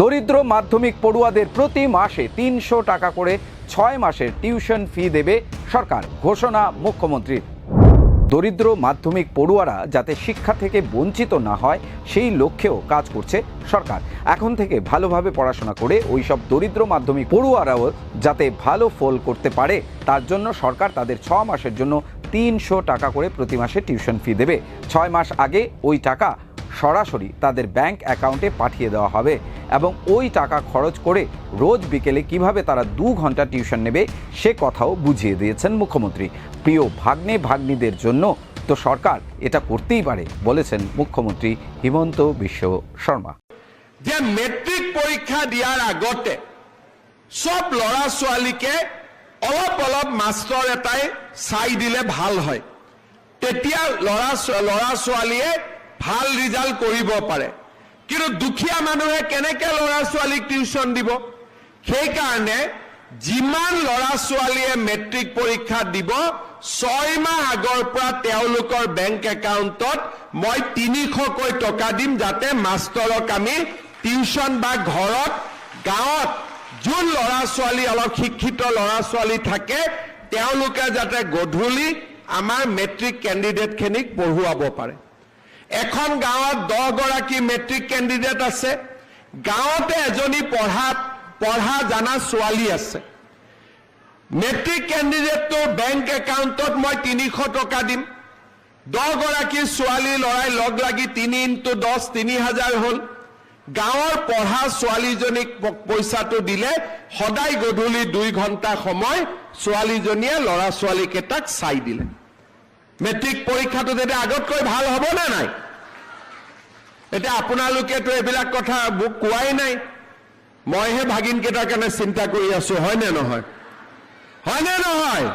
দরিদ্র মাধ্যমিক পড়ুয়াদের প্রতি মাসে তিনশো টাকা করে ছয় মাসের টিউশন ফি দেবে সরকার, ঘোষণা মুখ্যমন্ত্রীর। দরিদ্র মাধ্যমিক পড়ুয়ারা যাতে শিক্ষা থেকে বঞ্চিত না হয়, সেই লক্ষ্যেও কাজ করছে সরকার। এখন থেকে ভালোভাবে পড়াশোনা করে ওই সব দরিদ্র মাধ্যমিক পড়ুয়ারাও যাতে ভালো ফল করতে পারে, তার জন্য সরকার তাদের ছ মাসের জন্য তিনশো টাকা করে প্রতি মাসে টিউশন ফি দেবে। ছয় মাস আগে ওই টাকা সরাসরি তাদের ব্যাংক অ্যাকাউন্টে পাঠিয়ে দেওয়া হবে এবং ওই টাকা খরচ করে রোজ বিকেলে কীভাবে তারা দু ঘণ্টা টিউশন নেবে সে কথাও বুঝিয়ে দিয়েছেন মুখ্যমন্ত্রী। প্রিয় ভাগ্নে ভাগ্নিদের জন্য তো সরকার এটা করতেই পারে বলেছেন মুখ্যমন্ত্রী হিমন্ত বিশ্ব শর্মা। যে মেট্রিক পরীক্ষা দিয়াৰ আগতে সব ল'ৰা ছোৱালীকে অলপ অলপ মাষ্টৰ এটাই চাই দিলে ভালো হয়। তেতিয়া ল'ৰা ল'ৰা ছোৱালীয়ে ভালো ৰিজাল্ট কৰিব পাৰে। কিন্তু দুখীয়া মানুহে কেনেকে ল'ৰা ছোৱালীক টিউচন দিব? সেইকাৰণে যিমান ল'ৰা ছোৱালীয়ে মেট্ৰিক পৰীক্ষা দিব, ছয় মাহ আগৰ পৰা তেওঁলোকৰ বেংক একাউণ্টত মই তিনিশকৈ টকা দিম যাতে মাষ্টৰক আমি টিউচন বা ঘৰত গাঁৱত যোন ল'ৰা ছোৱালী অলপ শিক্ষিত ল'ৰা ছোৱালী থাকে, তেওঁলোকে যাতে গধূলি আমাৰ মেট্ৰিক কেণ্ডিডেটখিনিক পঢ়ুৱাব পাৰে। এখন গাঁৱত দহগৰাকী মেট্ৰিক কেণ্ডিডেট আছে। গাঁৱতে এজনী পঢ়া পঢ়া জানা ছোৱালী আছে। মেট্ৰিক কেণ্ডিডেটটোৰ বেংক একাউণ্টত মই তিনিশ টকা দিম। দহগৰাকী ছোৱালী ল'ৰাই লগ লাগি তিনি ইণ্টু দহ, তিনি হাজাৰ হ'ল। গাঁৱৰ পঢ়া ছোৱালীজনীক পইচাটো দিলে সদায় গধূলি দুই ঘণ্টা সময় ছোৱালীজনীয়ে ল'ৰা ছোৱালীকেইটাক চাই দিলে। মেট্ৰিক পৰীক্ষাটো তেতিয়া আগতকৈ ভালো হ'ব নে নাই? এতিয়া আপোনালোকেতো এইবিলাক কথা মোক কোৱাই নাই। মইহে ভাগিনকেইটাৰ কাৰণে চিন্তা কৰি আছো হয়নে নহয়? হয়নে নহয়?